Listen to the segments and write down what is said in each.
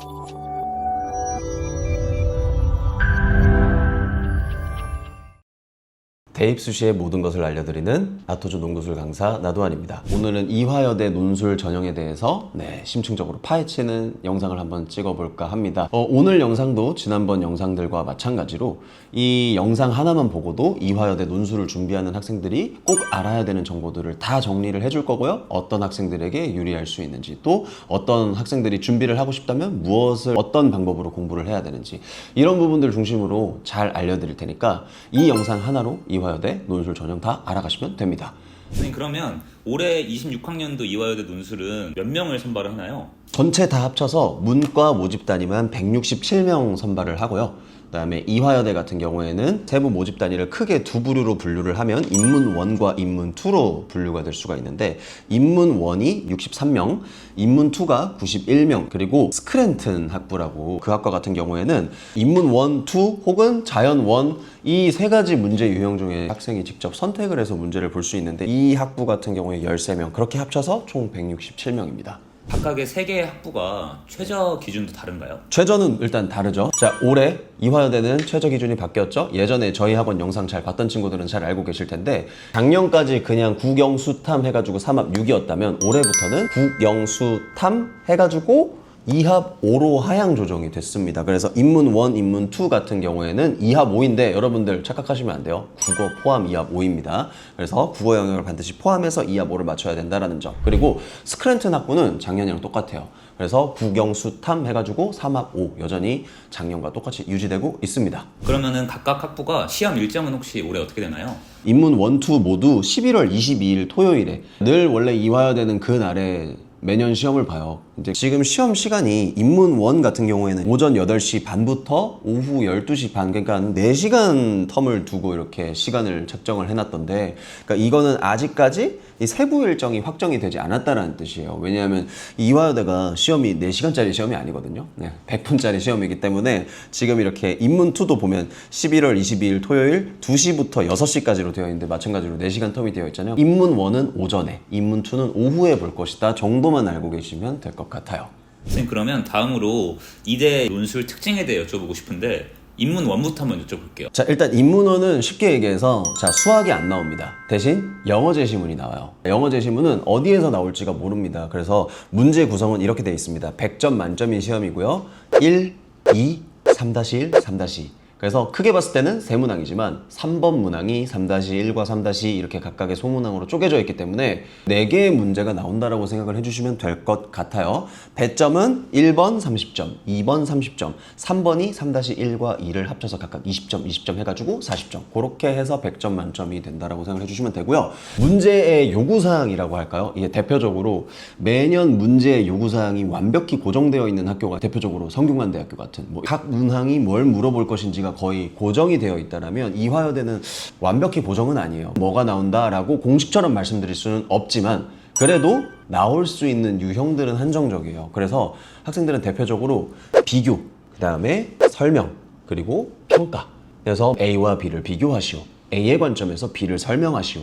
Thank you. 대입 수시의 모든 것을 알려드리는 나토주 농구술 강사 나도환입니다. 오늘은 이화여대 논술 전형에 대해서 네, 심층적으로 파헤치는 영상을 한번 찍어볼까 합니다. 어, 오늘 영상도 지난번 영상들과 마찬가지로 이 영상 하나만 보고도 이화여대 논술을 준비하는 학생들이 꼭 알아야 되는 정보들을 다 정리를 해줄 거고요. 어떤 학생들에게 유리할 수 있는지 또 어떤 학생들이 준비를 하고 싶다면 무엇을 어떤 방법으로 공부를 해야 되는지 이런 부분들 중심으로 잘 알려드릴 테니까 이 영상 하나로 이화 여대 논술 전형 다 알아가시면 됩니다. 선생님 그러면 올해 26학년도 이화여대 논술은 몇 명을 선발을 하나요? 전체 다 합쳐서 문과 모집 단위만 167명 선발을 하고요. 그다음에 이화여대 같은 경우에는 세부 모집 단위를 크게 두 부류로 분류를 하면 인문 1과 인문 2로 분류가 될 수가 있는데 인문 1이 63명, 인문 2가 91명, 그리고 스크랜튼 학부라고 그 학과 같은 경우에는 인문 1, 2 혹은 자연 1이세 가지 문제 유형 중에 학생이 직접 선택을 해서 문제를 볼 수 있는데 이 학부 같은 경우에 13명, 그렇게 합쳐서 총 167명입니다. 각각의 세 개의 학부가 최저 기준도 다른가요? 최저는 일단 다르죠. 자, 올해 이화여대는 최저 기준이 바뀌었죠. 예전에 저희 학원 영상 잘 봤던 친구들은 잘 알고 계실 텐데 작년까지 그냥 국영수탐 해가지고 3합 6이었다면 올해부터는 국영수탐 해가지고 2합 5로 하향 조정이 됐습니다. 그래서 인문 1, 인문 2 같은 경우에는 2합 5인데 여러분들 착각하시면 안 돼요. 국어 포함 2합 5입니다. 그래서 국어 영역을 반드시 포함해서 2합 5를 맞춰야 된다라는 점. 그리고 스크랜튼 학부는 작년이랑 똑같아요. 그래서 국영수탐 해가지고 3합 5 여전히 작년과 똑같이 유지되고 있습니다. 그러면은 각각 학부가 시험 일정은 혹시 올해 어떻게 되나요? 인문 1, 2 모두 11월 22일 토요일에 늘 원래 이화여대는 그 날에 매년 시험을 봐요. 이제 지금 시험 시간이 1 같은 경우에는 오전 8시 반부터 오후 12시 반 그러니까 4시간 텀을 두고 이렇게 시간을 책정을 해놨던데 그러니까 이거는 아직까지 이 세부 일정이 확정이 되지 않았다라는 뜻이에요. 왜냐하면 이화여대가 시험이 4시간짜리 시험이 아니거든요. 네, 100분짜리 시험이기 때문에 지금 이렇게 인문 2도 보면 11월 22일 토요일 2시부터 6시까지로 되어 있는데 마찬가지로 4시간 텀이 되어 있잖아요. 인문 1은 오전에, 인문 2는 오후에 볼 것이다 정도 만 알고 계시면 될 것 같아요. 선생님 그러면 다음으로 이대 논술 특징에 대해 여쭤보고 싶은데 인문 1부터 한번 여쭤볼게요. 자 일단 인문어는 쉽게 얘기해서 자 수학이 안 나옵니다. 대신 영어 제시문이 나와요. 영어 제시문은 어디에서 나올지가 모릅니다. 그래서 문제 구성은 이렇게 되어 있습니다. 100점 만점인 시험이고요. 1, 2, 3-1, 3-2 그래서 크게 봤을 때는 세 문항이지만 3번 문항이 3-1과 3-2 이렇게 각각의 소문항으로 쪼개져 있기 때문에 4개의 문제가 나온다라고 생각을 해주시면 될 것 같아요. 배점은 1번 30점, 2번 30점, 3번이 3-1과 2를 합쳐서 각각 20점, 20점 해가지고 40점. 그렇게 해서 100점 만점이 된다라고 생각을 해주시면 되고요. 문제의 요구사항이라고 할까요? 이게 대표적으로 매년 문제의 요구사항이 완벽히 고정되어 있는 학교가 대표적으로 성균관대학교 같은 뭐 각 문항이 뭘 물어볼 것인지가 거의 고정이 되어 있다라면 이화여대는 완벽히 고정은 아니에요. 뭐가 나온다라고 공식처럼 말씀드릴 수는 없지만 그래도 나올 수 있는 유형들은 한정적이에요. 그래서 학생들은 대표적으로 비교, 그 다음에 설명, 그리고 평가. 그래서 A와 B를 비교하시오. A의 관점에서 B를 설명하시오.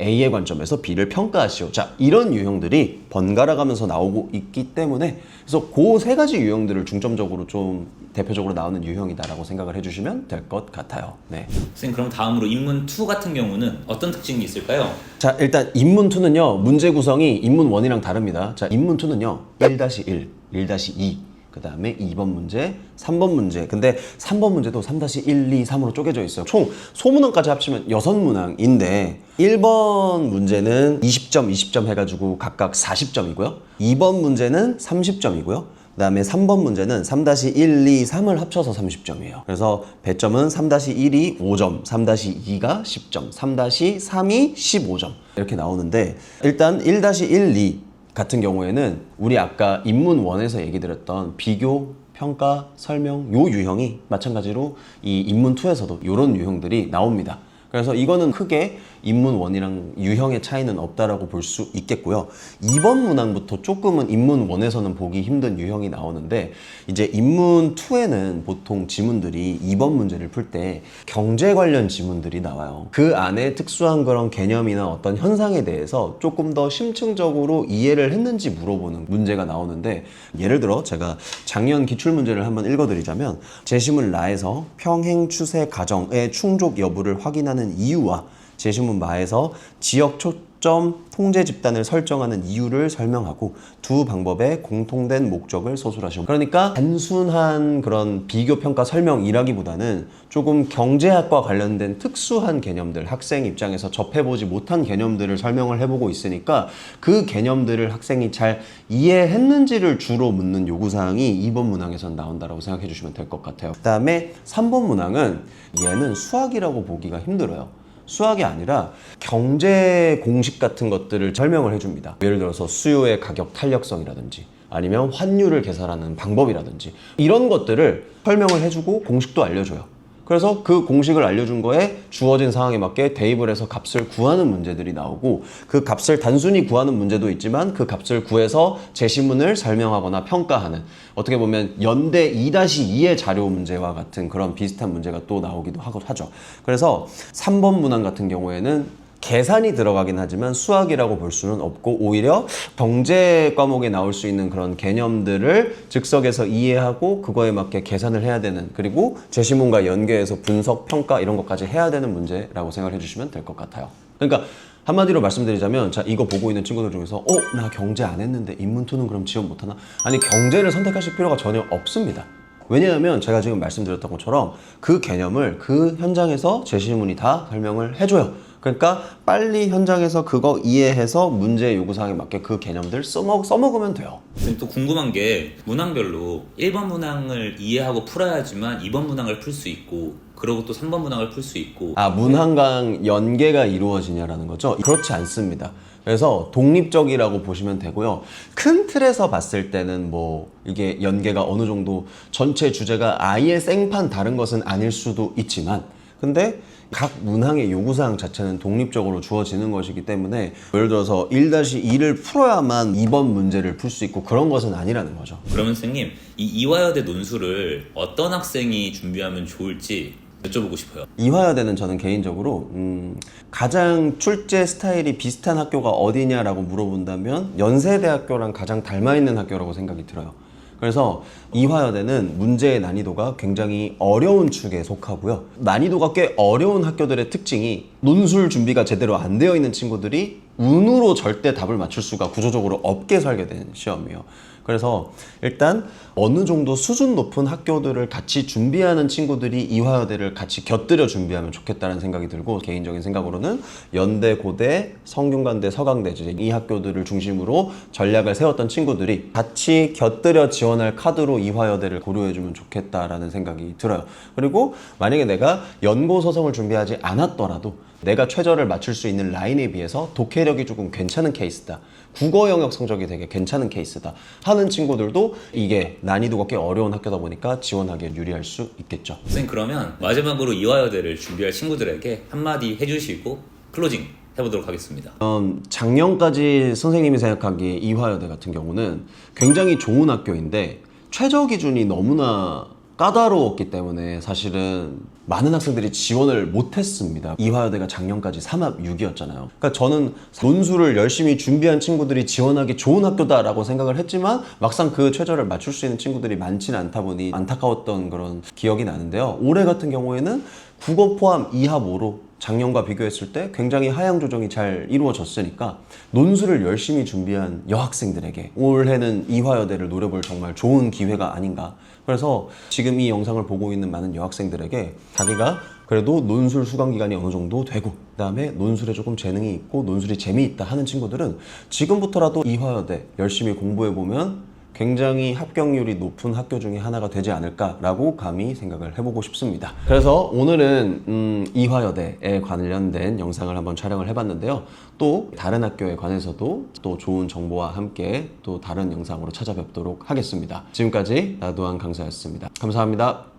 A의 관점에서 B를 평가하시오. 자, 이런 유형들이 번갈아 가면서 나오고 있기 때문에 그래서 그 세 가지 유형들을 중점적으로 좀 대표적으로 나오는 유형이다라고 생각을 해주시면 될 것 같아요. 네. 선생님 그럼 다음으로 인문 2 같은 경우는 어떤 특징이 있을까요? 자, 일단 인문 2는요. 문제 구성이 인문 1이랑 다릅니다. 자, 인문 2는요. 1-1, 1-2 그 다음에 2번 문제, 3번 문제. 근데 3번 문제도 3-1, 2, 3으로 쪼개져 있어요. 총 소문항까지 합치면 6문항인데 1번 문제는 20점, 20점 해가지고 각각 40점이고요. 2번 문제는 30점이고요. 그 다음에 3번 문제는 3-1, 2, 3을 합쳐서 30점이에요. 그래서 배점은 3-1이 5점, 3-2가 10점, 3-3이 15점. 이렇게 나오는데 일단 1-1, 2 같은 경우에는 우리 아까 인문 원에서 얘기 드렸던 비교, 평가, 설명 요 유형이 마찬가지로 이 인문 2에서도 이런 유형들이 나옵니다. 그래서 이거는 크게 인문원이랑 유형의 차이는 없다라고 볼 수 있겠고요. 2번 문항부터 조금은 인문원에서는 보기 힘든 유형이 나오는데 이제 인문 2에는 보통 지문들이 2번 문제를 풀 때 경제 관련 지문들이 나와요. 그 안에 특수한 그런 개념이나 어떤 현상에 대해서 조금 더 심층적으로 이해를 했는지 물어보는 문제가 나오는데 예를 들어 제가 작년 기출 문제를 한번 읽어드리자면 제시문 라에서 평행 추세 가정의 충족 여부를 확인하는 이유와 제시문 마에서 지역 초 점 통제 집단을 설정하는 이유를 설명하고 두 방법의 공통된 목적을 서술하시오. 그러니까 단순한 그런 비교 평가 설명이라기보다는 조금 경제학과 관련된 특수한 개념들 학생 입장에서 접해보지 못한 개념들을 설명을 해보고 있으니까 그 개념들을 학생이 잘 이해했는지를 주로 묻는 요구사항이 2번 문항에선 나온다라고 생각해 주시면 될 것 같아요. 그 다음에 3번 문항은 얘는 수학이라고 보기가 힘들어요. 수학이 아니라 경제 공식 같은 것들을 설명을 해줍니다. 예를 들어서 수요의 가격 탄력성이라든지 아니면 환율을 계산하는 방법이라든지 이런 것들을 설명을 해주고 공식도 알려줘요. 그래서 그 공식을 알려준 거에 주어진 상황에 맞게 대입을 해서 값을 구하는 문제들이 나오고 그 값을 단순히 구하는 문제도 있지만 그 값을 구해서 제시문을 설명하거나 평가하는 어떻게 보면 연대 2-2의 자료 문제와 같은 그런 비슷한 문제가 또 나오기도 하죠. 그래서 3번 문항 같은 경우에는 계산이 들어가긴 하지만 수학이라고 볼 수는 없고 오히려 경제 과목에 나올 수 있는 그런 개념들을 즉석에서 이해하고 그거에 맞게 계산을 해야 되는 그리고 제시문과 연계해서 분석, 평가 이런 것까지 해야 되는 문제라고 생각해 주시면 될 것 같아요. 그러니까 한마디로 말씀드리자면 자 이거 보고 있는 친구들 중에서 어 나 경제 안 했는데 인문투는 그럼 지원 못하나? 아니 경제를 선택하실 필요가 전혀 없습니다. 왜냐하면 제가 지금 말씀드렸던 것처럼 그 개념을 그 현장에서 제시문이 다 설명을 해줘요. 그러니까 빨리 현장에서 그거 이해해서 문제 요구사항에 맞게 그 개념들 써먹, 써먹으면 돼요. 지금 또 궁금한 게 문항별로 1번 문항을 이해하고 풀어야지만 2번 문항을 풀 수 있고 그리고 또 3번 문항을 풀 수 있고 아 문항강 연계가 이루어지냐라는 거죠? 그렇지 않습니다. 그래서 독립적이라고 보시면 되고요. 큰 틀에서 봤을 때는 뭐 이게 연계가 어느 정도 전체 주제가 아예 생판 다른 것은 아닐 수도 있지만 근데 각 문항의 요구사항 자체는 독립적으로 주어지는 것이기 때문에 예를 들어서 1-2를 풀어야만 2번 문제를 풀 수 있고 그런 것은 아니라는 거죠. 그러면 선생님 이 이화여대 논술을 어떤 학생이 준비하면 좋을지 여쭤보고 싶어요. 이화여대는 저는 개인적으로 음, 가장 출제 스타일이 비슷한 학교가 어디냐라고 물어본다면 연세대학교랑 가장 닮아 있는 학교라고 생각이 들어요. 그래서 이화여대는 문제의 난이도가 굉장히 어려운 축에 속하고요. 난이도가 꽤 어려운 학교들의 특징이 논술 준비가 제대로 안 되어 있는 친구들이 운으로 절대 답을 맞출 수가 구조적으로 없게 살게 되는 시험이에요. 그래서 일단 어느 정도 수준 높은 학교들을 같이 준비하는 친구들이 이화여대를 같이 곁들여 준비하면 좋겠다는 생각이 들고 개인적인 생각으로는 연대, 고대, 성균관대, 서강대 이 학교들을 중심으로 전략을 세웠던 친구들이 같이 곁들여 지원할 카드로 이화여대를 고려해주면 좋겠다라는 생각이 들어요. 그리고 만약에 내가 연고 서성을 준비하지 않았더라도 내가 최저를 맞출 수 있는 라인에 비해서 독해력이 조금 괜찮은 케이스다. 국어 영역 성적이 되게 괜찮은 케이스다. 하는 친구들도 이게 난이도가 꽤 어려운 학교다 보니까 지원하기에 유리할 수 있겠죠. 선생님 그러면 마지막으로 이화여대를 준비할 친구들에게 한마디 해주시고 클로징 해보도록 하겠습니다. 음, 작년까지 선생님이 생각하기에 이화여대 같은 경우는 굉장히 좋은 학교인데 최저 기준이 너무나 까다로웠기 때문에 사실은 많은 학생들이 지원을 못했습니다. 이화여대가 작년까지 3합 6이었잖아요. 그러니까 저는 논술을 열심히 준비한 친구들이 지원하기 좋은 학교다라고 생각을 했지만 막상 그 최저를 맞출 수 있는 친구들이 많지는 않다 보니 안타까웠던 그런 기억이 나는데요. 올해 같은 경우에는 국어 포함 2합 5로 작년과 비교했을 때 굉장히 하향 조정이 잘 이루어졌으니까 논술을 열심히 준비한 여학생들에게 올해는 이화여대를 노려볼 정말 좋은 기회가 아닌가. 그래서 지금 이 영상을 보고 있는 많은 여학생들에게 자기가 그래도 논술 수강 기간이 어느 정도 되고 그다음에 논술에 조금 재능이 있고 논술이 재미있다 하는 친구들은 지금부터라도 이화여대 열심히 공부해 보면 굉장히 합격률이 높은 학교 중에 하나가 되지 않을까라고 감히 생각을 해보고 싶습니다. 그래서 오늘은 음, 이화여대에 관련된 영상을 한번 촬영을 해봤는데요. 또 다른 학교에 관해서도 또 좋은 정보와 함께 또 다른 영상으로 찾아뵙도록 하겠습니다. 지금까지 나도한 강사였습니다. 감사합니다.